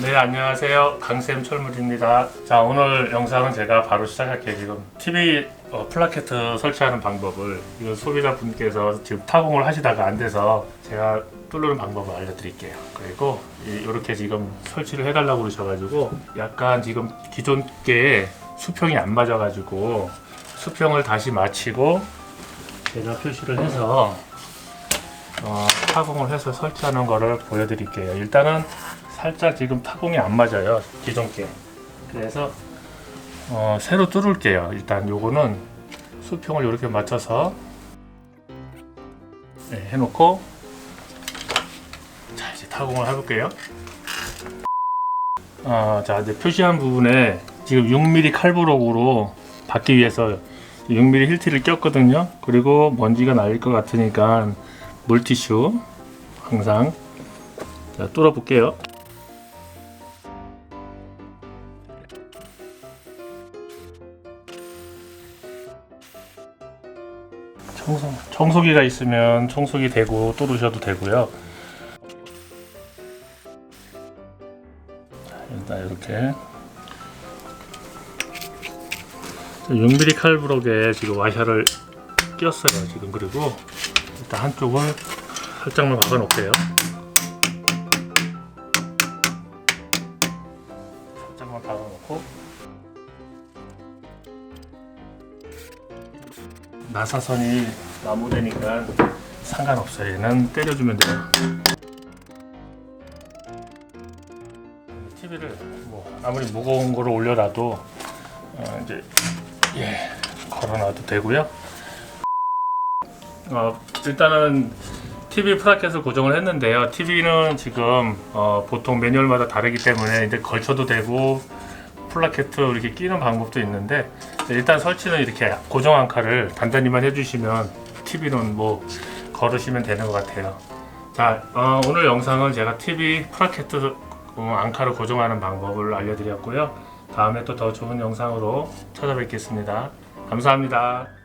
네 안녕하세요. 강쌤 철물입니다. 자 오늘 영상은 제가 바로 시작할게요 지금. TV 어, 플라케트 설치하는 방법을 이거 소비자 분께서 지금 타공을 하시다가 안 돼서 제가 뚫는 방법을 알려드릴게요. 그리고 이렇게 지금 설치를 해달라고 그러셔가지고 약간 지금 기존 게 수평이 안 맞아가지고 수평을 다시 맞추고 제가 표시를 해서 어, 타공을 해서 설치하는 거를 보여드릴게요. 일단은 살짝 지금 타공이 안 맞아요 기존 게 그래서 어, 새로 뚫을게요. 일단 요거는 수평을 이렇게 맞춰서 네, 해놓고 자 이제 타공을 해볼게요. 아, 자 이제 표시한 부분에 지금 6mm 칼브록으로 받기 위해서 6mm 힐트를 꼈거든요. 그리고 먼지가 날릴 것 같으니까 물티슈 항상 자, 뚫어 볼게요 청소, 청소기가 있으면 청소기 대고 뚫으셔도 되고요. 자, 일단 이렇게 6mm 칼브록에 지금 와샤를 끼웠어요. 지금 그리고 일단 한쪽을 살짝만 박아 놓을게요. 살짝만 박아 놓고 나사선이 나무되니까 상관없어요. 얘는 때려주면 돼요. TV를 뭐 아무리 무거운 거를 올려놔도 어, 이제 예 걸어놔도 되고요. 어, 일단은 TV 프라켓을 고정을 했는데요. TV는 지금 어, 보통 매뉴얼마다 다르기 때문에 이제 걸쳐도 되고 플라켓트 이렇게 끼는 방법도 있는데 일단 설치는 이렇게 고정 안카를 단단히만 해주시면 TV는 뭐 걸으시면 되는 것 같아요. 자 어, 오늘 영상은 제가 TV 프라켓트 어, 안카를 고정하는 방법을 알려드렸고요. 다음에 또 더 좋은 영상으로 찾아뵙겠습니다. 감사합니다.